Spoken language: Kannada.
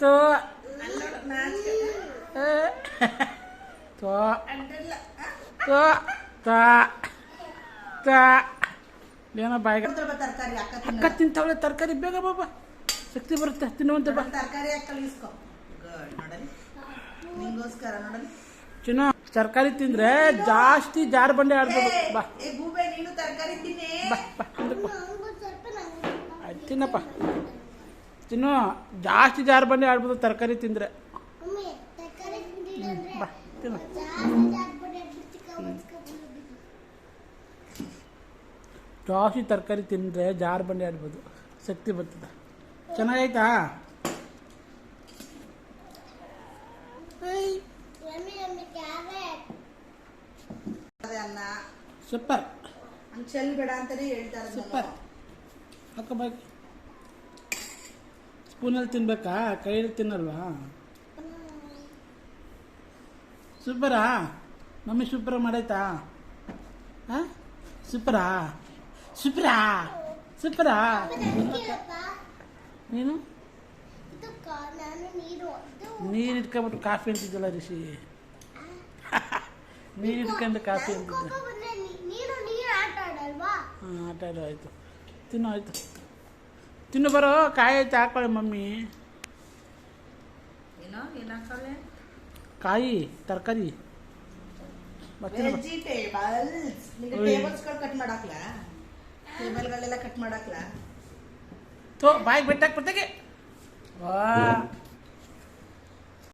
ತೋ ಅಲ್ಲೋಡು, ನಾಚಿಕೆ. ಏ. ತೋ ಅಂಟಲ್ಲ. ಆ, ತೋ ತಾ ತಾ ಏನೋ ಬಾಯಿಗೆ ಕೊಡ್ತಾಳೆ ಬಾ ತರಕಾರಿ ಅಕ್ಕ ಅಕ್ಕ ತಿನ್ನಲ್ಲ. ತಿಂತಾವಳೆ ತರಕಾರಿ ಬೇಗ ಬಾಬಾ ಶಕ್ತಿ ಬರುತ್ತೆ ತಿನ್ನುವಂತೆ ಬಾ ನಾನು ತರಕಾರಿ ಹಾಕಿ ಕಳಿಸ್ಕೊ ಗುಡ್ ನೋಡಲಿ ನಿಂಗೋಸ್ಕರ ನೋಡಲಿ ಚಿನ್ನು ತರಕಾರಿ ತಿಂದ್ರೆ ಜಾಸ್ತಿ ಜಾರ್ ಬಂಡೆ ಆಡ್ಬೋದು ಏ, ಬಾ ಏ ಗೂಬೆ ನೀನು ತರಕಾರಿ ತಿನ್ನಿ ಬಾ ಬಾ ಹಿಂದಕ್ಕೆ ಬಾ ಆಯ್ತು ತಿನ್ನಪ್ಪ ತಿನ್ನು ಜಾಸ್ತಿ ಜಾರ್ ಬಂಡೆ ಆಡ್ಬೋದು ತರಕಾರಿ ತಿಂದರೆ. ಬಾ ತಿನ್ನು. ಜಾಸ್ತಿ ತರಕಾರಿ ತಿಂದರೆ ಜಾರ್ ಬಂಡೆ ಆಡ್ಬೋದು. ಶಕ್ತಿ ಬರ್ತದೆ. ಚೆನ್ನಾಗೈತಾ? ಸೂಪರ್. ಹಂಗ್ ಚೆಲ್ಬೇಡ ಅಂತಾನೆ ಹೇಳ್ತಾ ಇರೋದು ಸೂಪರ್ ನಾನು. ಸ್ಪೂನಲ್ಲಿ ತಿನ್ಬೇಕಾ? ಕೈಯಲ್ಲಿ ತಿನ್ನಲ್ವಾ? ಸೂಪರಾ ಮಮ್ಮಿ ಸೂಪರ ಮಾಡೈತಾ? ಹಾಂ ಸೂಪರಾ ಸೂಪರಾ ಸೂಪರಾ ನೀನು? ನೀರು ಇಟ್ಕೊಂಬಿಟ್ಟು ಕಾಫಿ ಅಂತಿದ್ದಲ್ಲ ಋಷಿ ನೀರು ಇಟ್ಕೊಂಡು ಕಾಫಿ ಅಂತಿದ್ದ. ಹಾಂ ಆಟ ಆಯ್ತು ಆಯಿತು. ತಿನ್ನೋ ಆಯಿತು. ತಿನ್ನು ಬರೋ ಕಾಯಿ ಐತೆ ಹಾಕೊಳ್ಳಿ ಮಮ್ಮಿ. ಕಾಯಿ ತರಕಾರಿ. ಬಾಯಿಗೆ ಬೆಟ್ಟಾಕ್ ಬರ್ತಗೆ ವಾ